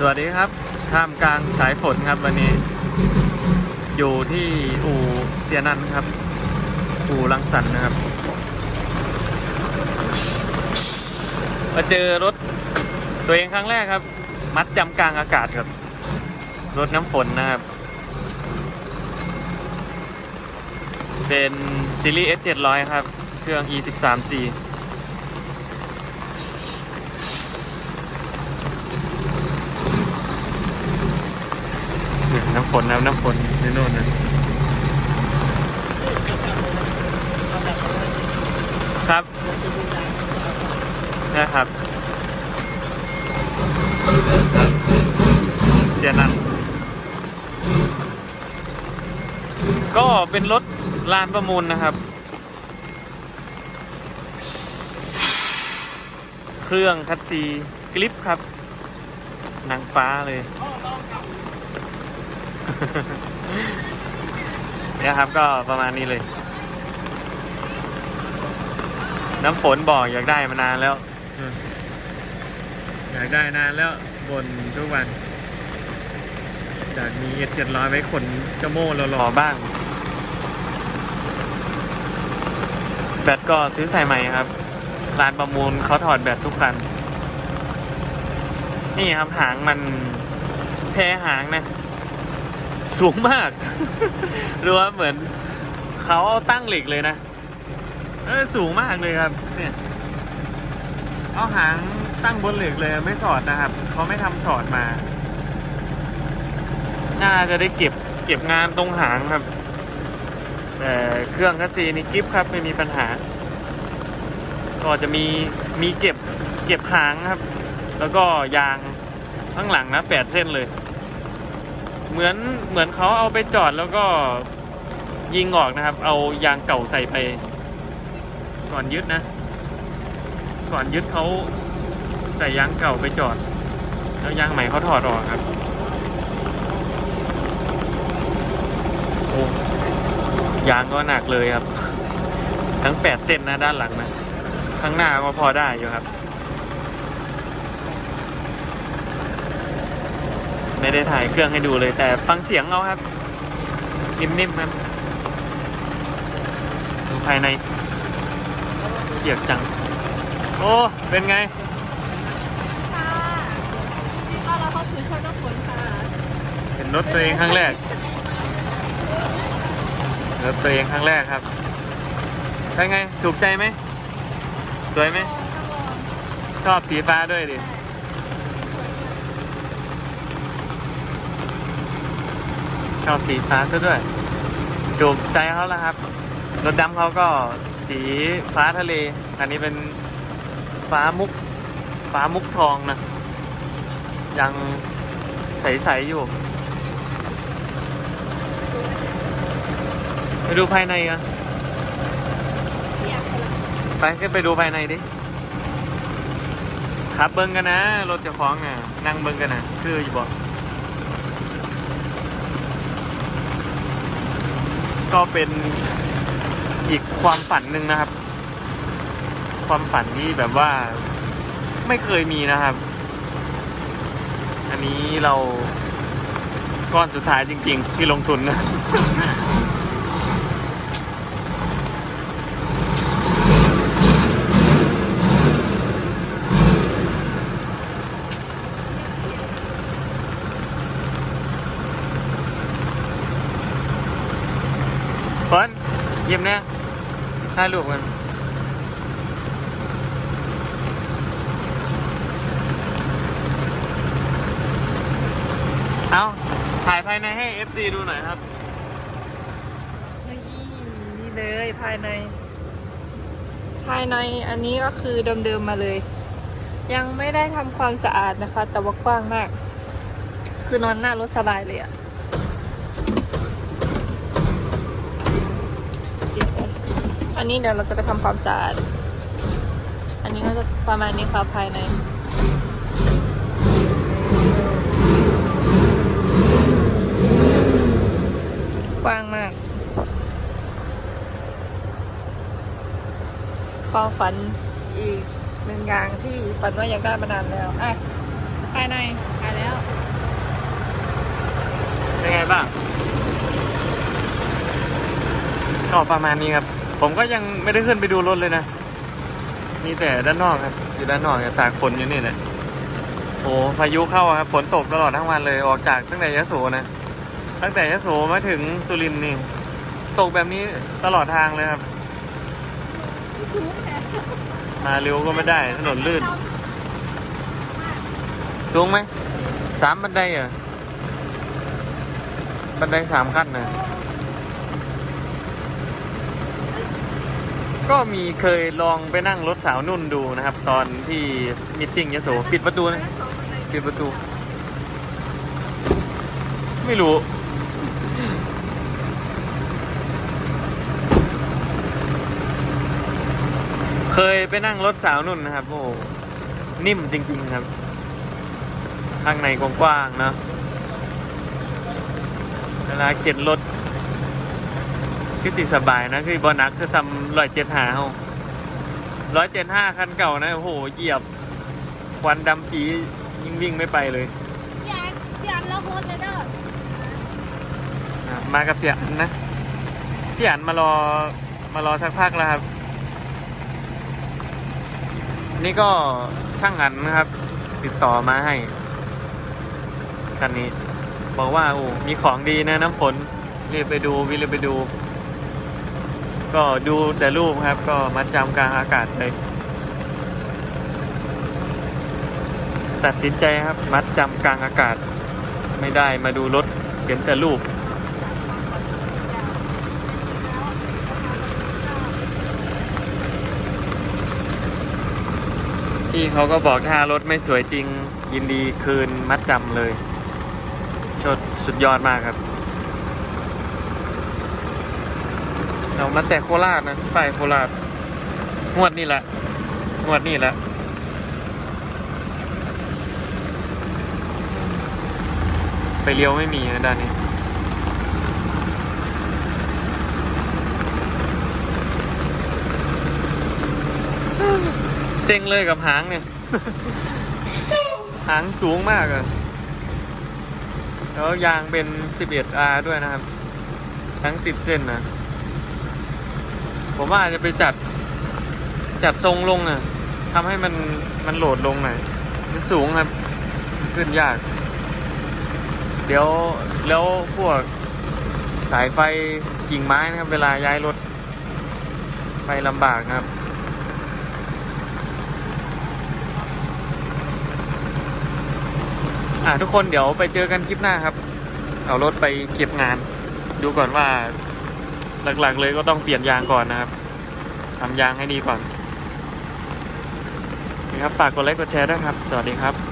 สวัสดีครับท่ามกลางสายฝนครับวันนี้ อยู่ที่อู่เซียนันครับ อู่ลังสันนะครับ มาเจอรถตัวเองครั้งแรกครับ มัดจำกลางอากาศครับ รถน้ำฝนนะครับ เป็นซีรีส์ S700 ครับ เครื่อง E13C ำฝนนะครับน้ำฝนที่โน่นนะครับนะครับ เสียนันก็เป็นรถลานประมูลนะครับ เครื่องคัดซีกลิปครับนางฟ้าเลย เนี่ยครับก็ประมาณนี้เลย น้ำฝนบอกอยากได้มานานแล้วอืมอยากได้นานแล้วบนทุกวันอยากมีเอเจ็ดร้อยไว้ขนเจ้าโม่หล่อๆบ้าง แบตก็ซื้อใส่ใหม่ครับ ร้านประมูลเขาถอดแบตทุกคัน นี่ครับหางมันแพ้หางนะ สูงมากรู้ว่าเหมือนเขาเอาตั้งเหล็กเลยนะ เออสูงมากเลยครับ เนี่ย เอาหางตั้งบนเหล็กเลยไม่สอดนะครับ เขาไม่ทำสอดมา น่าจะได้เก็บเก็บงานตรงหางครับแต่เครื่องคัสซีนี่กิฟครับไม่มีปัญหา ก็จะมีมีเก็บเก็บหางครับ แล้วก็ยางข้างหลังนะแปดเส้นเลย เหมือนเหมือนเขาเอาไปจอดแล้วก็ยิงออกนะครับ เอายางเก่าใส่ไป ก่อนยึดนะ ก่อนยึดเขาใส่ยางเก่าไปจอด แล้วยางใหม่เขาถอดออกครับโอ้ยางก็หนักเลยครับ ทั้งแปดเส้นนะด้านหลังนะ ข้างหน้าก็พอได้อยู่ครับ ไม่ได้ถ่ายเครื่องให้ดูเลยแต่ฟังเสียงเอาครับนิ่มๆครับดูภายในเกียกจัง โอ้ เป็นไง ค่ะที่ก็เราเข้าสู่ช่วงน้ำฝนค่ะเห็นรถตัวเองครั้งแรกรถตัวเองครั้งแรกครับเป็นไง ถูกใจไหม สวยไหม ชอบสีฟ้าด้วยดิช อบสีฟ้าซะด้วยถูกใจเขาแล้วครับ รถดำเขาก็สีฟ้าทะเล อันนี้เป็นฟ้ามุก ฟ้ามุกทองนะ ยังใส ๆ อยู่ ไปดูภายในกันอยากเป็นไปขึ้นไปดูภายในดิขับเบิ้งกันนะ รถเจ้าของน่ะ นั่งเบิ้งกันนะ คืออยู่บอก ก็เป็นอีกความฝันหนึ่งนะครับ ความฝันที่แบบว่าไม่เคยมีนะครับ อันนี้เราก้อนสุดท้ายจริง ๆ ที่ลงทุนนะ เฟิร์นยิ้ม เนี่ยถ่ายรูปกันเอาถ่ายภายในให้ FC ดูหน่อยครับนี่นี่เลยภายใน ภายในอันนี้ก็คือเดิมๆมาเลย ยังไม่ได้ทำความสะอาดนะคะ แต่ว่ากว้างมาก คือนอนหน้ารถสบายเลยอะเดี๋ยว อันนี้เดี๋ยวเราจะไปทำความสะอาด อันนี้ก็จะประมาณนี้ค่ะภายในกว้างมากความฝันอีกหนึ่งอย่างที่ฝันว่าอยากได้มานานแล้ว อะ ภายในไปแล้ว เป็นไงบ้าง ก็ประมาณนี้ครับ ผมก็ยังไม่ได้ขึ้นไปดูรถเลยนะ มีแต่ด้านนอกครับ อยู่ด้านนอกเนี่ตากฝนอยู่นี่แหละโอ้พายุเข้าครับ ฝนตกตลอดทั้งวันเลย ออกจากตั้งแต่ยะโสนะ ตั้งแต่ยะโสมาถึงสุรินทร์นี่ ตกแบบนี้ตลอดทางเลยครับ มาเร็วก็ไม่ได้ ถนนลื่น สูงไหม สามบันไดเหรอ บันไดสามขั้นนะ ก็มีเคยลองไปนั่งรถสาวนุ่นดูนะครับ ตอนที่มิทติ้งยโสปิดประตูนะปิดประตู ไม่รู้ เคยไปนั่งรถสาวนุ่นนะครับ โอ้นิ่มจริง ๆ ครับ ข้างในกว้างๆเนอะเวลาเข็นรถ คือสิสบายนะคือบอนักคือซ้ำร้อยเจ็ดหาเฮาร้อยเจ็ดห้าคันเก่านะโอ้โหเหยียบ ควันดำปียิ่งวิ่งไม่ไปเลยพี่อันพี่อันแล้วโพสเลยเด้ออะมากับเสียอันนะพี่อันมารอมารอสักพักแล้วครับ นี่ก็ช่างอันนะครับ ติดต่อมาให้คันนี้ บอกว่าโอ้มีของดีนะน้ำฝนรีบไปดูวิรีบไปดู ก็ดูแต่รูปครับก็มัดจำกลางอากาศเลยตัดสินใจครับมัดจำกลางอากาศ ไม่ได้มาดูรถเห็นแต่รูป พี่เขาก็บอกถ้ารถไม่สวยจริง ยินดีคืนมัดจำเลยชดสุดยอดมากครับ เรามาแต่โคราชนะไปโคราชงวดนี่แหละงวดนี่แหละไปเลี้ยวไม่มีนะด้านนี้เซ็งเลยกับหางเนี่ย หางสูงมากอะแล้วยางเป็น 11R ด้วยนะครับ ทั้ง 10 เส้นนะ ผมว่าอาจจะไปจัดจัดทรงลงอะทำให้มันมันโหลดลงหน่อยมันสูงครับขึ้นยาก เดี๋ยวแล้วพวกสายไฟกิ่งไม้นะครับ เวลาย้ายรถไปลำบากครับ อะทุกคนเดี๋ยวไปเจอกันคลิปหน้าครับ เอารถไปเก็บงาน ดูก่อนว่า หลักๆเลยก็ต้องเปลี่ยนยางก่อนนะครับทำยางให้ดีก่อนนะครับฝากกดไลค์กดแชร์ด้วยครับ สวัสดีครับ